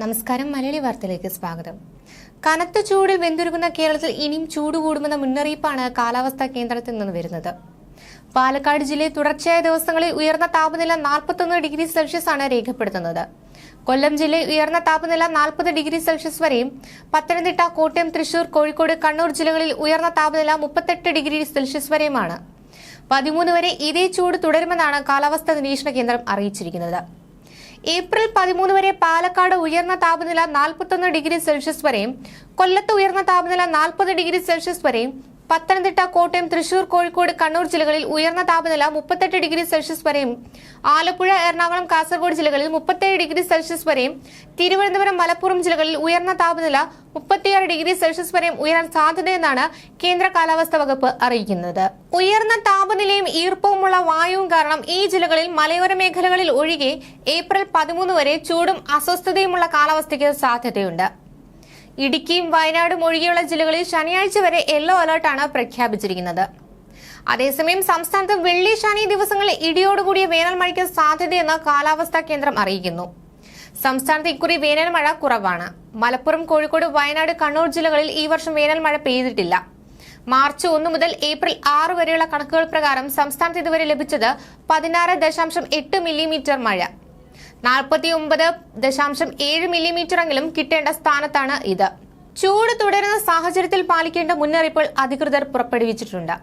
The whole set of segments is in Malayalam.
നമസ്കാരം മലയാളി വാർത്തയിലേക്ക് സ്വാഗതം. കനത്ത ചൂടിൽ വെന്തുരുകുന്ന കേരളത്തിൽ ഇനിയും ചൂട് കൂടുമെന്ന മുന്നറിയിപ്പാണ് കാലാവസ്ഥാ കേന്ദ്രത്തിൽ നിന്ന് വരുന്നത്. പാലക്കാട് ജില്ലയിൽ തുടർച്ചയായ ദിവസങ്ങളിൽ ഉയർന്ന താപനില നാൽപ്പത്തൊന്ന് ഡിഗ്രി സെൽഷ്യസ് ആണ് രേഖപ്പെടുത്തുന്നത്. കൊല്ലം ജില്ലയിൽ ഉയർന്ന താപനില നാൽപ്പത് ഡിഗ്രി സെൽഷ്യസ് വരെയും പത്തനംതിട്ട കോട്ടയം തൃശൂർ കോഴിക്കോട് കണ്ണൂർ ജില്ലകളിൽ ഉയർന്ന താപനില മുപ്പത്തെട്ട് ഡിഗ്രി സെൽഷ്യസ് വരെയുമാണ്. പതിമൂന്ന് വരെ ഇതേ ചൂട് തുടരുമെന്നാണ് കാലാവസ്ഥാ നിരീക്ഷണ കേന്ദ്രം അറിയിച്ചിരിക്കുന്നത്. ഏപ്രിൽ പതിമൂന്ന് വരെ പാലക്കാട് ഉയർന്ന താപനില നാൽപ്പത്തൊന്ന് ഡിഗ്രി സെൽഷ്യസ് വരെയും കൊല്ലത്ത് ഉയർന്ന താപനില നാൽപ്പത് ഡിഗ്രി സെൽഷ്യസ് വരെയും പത്തനംതിട്ട കോട്ടയം തൃശൂർ കോഴിക്കോട് കണ്ണൂർ ജില്ലകളിൽ ഉയർന്ന താപനില മുപ്പത്തെട്ട് ഡിഗ്രി സെൽഷ്യസ് വരെയും ആലപ്പുഴ എറണാകുളം കാസർഗോഡ് ജില്ലകളിൽ മുപ്പത്തേഴ് ഡിഗ്രി സെൽഷ്യസ് വരെയും തിരുവനന്തപുരം മലപ്പുറം ജില്ലകളിൽ ഉയർന്ന താപനില മുപ്പത്തിയാറ് ഡിഗ്രി സെൽഷ്യസ് വരെയും ഉയരാൻ സാധ്യതയെന്നാണ് കേന്ദ്ര കാലാവസ്ഥാ വകുപ്പ് അറിയിക്കുന്നത്. ഉയർന്ന താപനിലയും ഈർപ്പവുമുള്ള വായുവും കാരണം ഈ ജില്ലകളിൽ മലയോര മേഖലകളിൽ ഒഴികെ ഏപ്രിൽ പതിമൂന്ന് വരെ ചൂടും അസ്വസ്ഥതയുമുള്ള കാലാവസ്ഥയ്ക്ക് സാധ്യതയുണ്ട്. ഇടുക്കിയും വയനാടും ഒഴികെയുള്ള ജില്ലകളിൽ ശനിയാഴ്ച വരെ യെല്ലോ അലർട്ടാണ് പ്രഖ്യാപിച്ചിരിക്കുന്നത്. അതേസമയം സംസ്ഥാനത്ത് വെള്ളി ശനി ദിവസങ്ങളിൽ ഇടിയോടുകൂടിയ വേനൽ മഴയ്ക്ക് സാധ്യതയെന്ന് കാലാവസ്ഥാ കേന്ദ്രം അറിയിക്കുന്നു. സംസ്ഥാനത്ത് ഇക്കുറി വേനൽ മഴ കുറവാണ്. മലപ്പുറം കോഴിക്കോട് വയനാട് കണ്ണൂർ ജില്ലകളിൽ ഈ വർഷം വേനൽ മഴ പെയ്തിട്ടില്ല. മാർച്ച് ഒന്ന് മുതൽ ഏപ്രിൽ ആറ് വരെയുള്ള കണക്കുകൾ പ്രകാരം സംസ്ഥാനത്ത് ഇതുവരെ ലഭിച്ചത് പതിനാറ് ദശാംശം എട്ട് മില്ലിമീറ്റർ മഴ. നാൽപ്പത്തി ഒമ്പത് ദശാംശം ഏഴ് മില്ലിമീറ്ററെങ്കിലും കിട്ടേണ്ട സ്ഥാനത്താണ് ഇത്. ചൂട് തുടരുന്ന സാഹചര്യത്തിൽ പാലിക്കേണ്ട മുന്നറിയിപ്പുകൾ അധികൃതർ പുറപ്പെടുവിച്ചിട്ടുണ്ട്.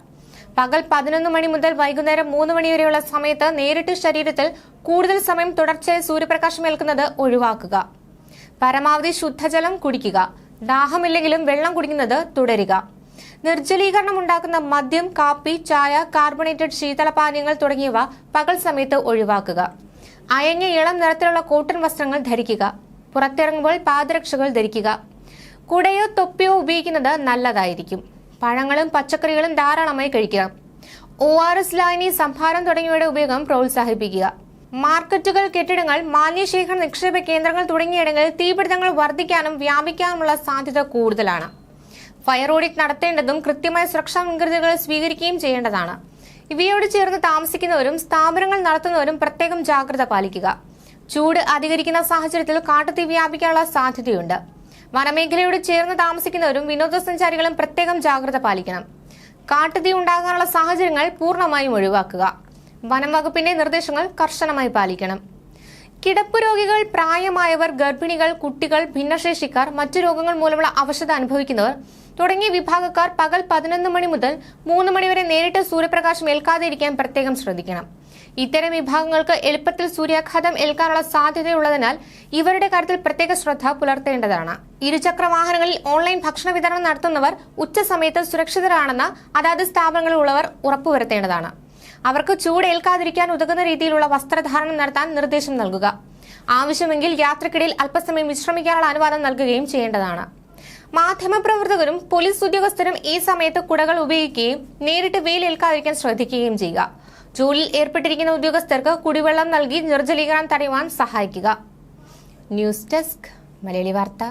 പകൽ പതിനൊന്ന് മണി മുതൽ വൈകുന്നേരം മൂന്ന് മണി വരെയുള്ള സമയത്ത് നേരിട്ട് ശരീരത്തിൽ കൂടുതൽ സമയം തുടർച്ചയായി സൂര്യപ്രകാശം ഏൽക്കുന്നത് ഒഴിവാക്കുക. പരമാവധി ശുദ്ധജലം കുടിക്കുക. ദാഹമില്ലെങ്കിലും വെള്ളം കുടിക്കുന്നത് തുടരുക. നിർജലീകരണം ഉണ്ടാക്കുന്ന മദ്യം കാപ്പി ചായ കാർബണേറ്റഡ് ശീതളപാനീയങ്ങൾ തുടങ്ങിയവ പകൽ സമയത്ത് ഒഴിവാക്കുക. അയഞ്ഞ ഇളം നിറത്തിലുള്ള കോട്ടൺ വസ്ത്രങ്ങൾ ധരിക്കുക. പുറത്തിറങ്ങുമ്പോൾ പാദരക്ഷകൾ ധരിക്കുക. കുടയോ തൊപ്പിയോ ഉപയോഗിക്കുന്നത് നല്ലതായിരിക്കും. പഴങ്ങളും പച്ചക്കറികളും ധാരാളമായി കഴിക്കുക. ഒ ആർ എസ് ലായനി സംഭാരം തുടങ്ങിയവയുടെ ഉപയോഗം പ്രോത്സാഹിപ്പിക്കുക. മാർക്കറ്റുകൾ കെട്ടിടങ്ങൾ മാലിന്യശേഖരണ നിക്ഷേപ കേന്ദ്രങ്ങൾ തുടങ്ങിയിടങ്ങളിൽ തീപിടുത്തങ്ങൾ വർദ്ധിക്കാനും വ്യാപിക്കാനുമുള്ള സാധ്യത കൂടുതലാണ്. ഫയർ ഓഡിറ്റ് നടത്തേണ്ടതും കൃത്യമായ സുരക്ഷാ മുൻകരുതലുകൾ സ്വീകരിക്കുകയും ചെയ്യേണ്ടതാണ്. ഇവയോട് ചേർന്ന് താമസിക്കുന്നവരും സ്ഥാപനങ്ങൾ നടത്തുന്നവരും പ്രത്യേകം ജാഗ്രത പാലിക്കുക. ചൂട് അധികരിക്കുന്ന സാഹചര്യത്തിൽ കാട്ടുതീ വ്യാപിക്കാനുള്ള സാധ്യതയുണ്ട്. വനമേഖലയോട് ചേർന്ന് താമസിക്കുന്നവരും വിനോദസഞ്ചാരികളും പ്രത്യേകം ജാഗ്രത പാലിക്കണം. കാട്ടുതീ ഉണ്ടാകാനുള്ള സാഹചര്യങ്ങൾ പൂർണമായും ഒഴിവാക്കുക. വനം വകുപ്പിന്റെ നിർദ്ദേശങ്ങൾ കർശനമായി പാലിക്കണം. കിടപ്പ് രോഗികൾ പ്രായമായവർ ഗർഭിണികൾ കുട്ടികൾ ഭിന്നശേഷിക്കാർ മറ്റു രോഗങ്ങൾ മൂലമുള്ള അവശത അനുഭവിക്കുന്നവർ തുടങ്ങിയ വിഭാഗക്കാർ പകൽ പതിനൊന്ന് മണി മുതൽ മൂന്ന് മണിവരെ നേരിട്ട് സൂര്യപ്രകാശം ഏൽക്കാതെ ഇരിക്കാൻ പ്രത്യേകം ശ്രദ്ധിക്കണം. ഇത്തരം വിഭാഗങ്ങൾക്ക് എളുപ്പത്തിൽ സൂര്യാഘാതം ഏൽക്കാനുള്ള സാധ്യതയുള്ളതിനാൽ ഇവരുടെ കാര്യത്തിൽ പ്രത്യേക ശ്രദ്ധ പുലർത്തേണ്ടതാണ്. ഇരുചക്ര വാഹനങ്ങളിൽ ഓൺലൈൻ ഭക്ഷണ വിതരണം നടത്തുന്നവർ ഉച്ചസമയത്ത് സുരക്ഷിതരാണെന്ന് അതാത് സ്ഥാപനങ്ങളിലുള്ളവർ ഉറപ്പുവരുത്തേണ്ടതാണ്. അവർക്ക് ചൂട് ഏൽക്കാതിരിക്കാൻ ഉതകുന്ന രീതിയിലുള്ള വസ്ത്രധാരണം നടത്താൻ നിർദ്ദേശം നൽകുക. ആവശ്യമെങ്കിൽ യാത്രക്കിടയിൽ അല്പസമയം വിശ്രമിക്കാനുള്ള അനുവാദം നൽകുകയും ചെയ്യേണ്ടതാണ്. മാധ്യമപ്രവർത്തകരും പോലീസ് ഉദ്യോഗസ്ഥരും ഈ സമയത്ത് കുടകൾ ഉപയോഗിക്കുകയും നേരിട്ട് വെയിലേൽക്കാതിരിക്കാൻ ശ്രദ്ധിക്കുകയും ചെയ്യുക. ജോലിയിൽ ഏർപ്പെട്ടിരിക്കുന്ന ഉദ്യോഗസ്ഥർക്ക് കുടിവെള്ളം നൽകി നിർജലീകരണം തടയുവാൻ സഹായിക്കുക. ന്യൂസ് ഡെസ്ക് മലയാളി വാർത്ത.